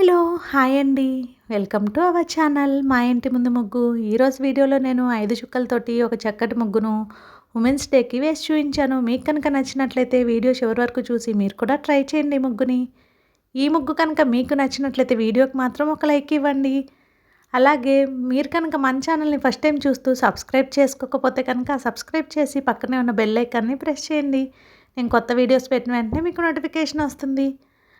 Hello hi అండి. Welcome to our channel. మా ఇంటి ముందు ముగ్గు. ఈరోజు వీడియోలో నేను ఐదు చుక్కలతోటి ఒక చక్కటి ముగ్గును ఉమెన్స్ డేకి వేసి చూపించాను. మీకు కనుక నచ్చినట్లయితే వీడియో చివరి వరకు చూసి మీరు కూడా ట్రై చేయండి ముగ్గుని. ఈ ముగ్గు కనుక మీకు నచ్చినట్లయితే వీడియోకి మాత్రం ఒక లైక్ ఇవ్వండి. అలాగే మీరు కనుక మన ఛానల్ని ఫస్ట్ టైం చూస్తూ సబ్స్క్రైబ్ చేసుకోకపోతే కనుక సబ్స్క్రైబ్ చేసి పక్కనే ఉన్న బెల్ ఐకాన్ని ప్రెస్ చేయండి. నేను కొత్త వీడియోస్ పెట్టిన వెంటనే మీకు నోటిఫికేషన్ వస్తుంది.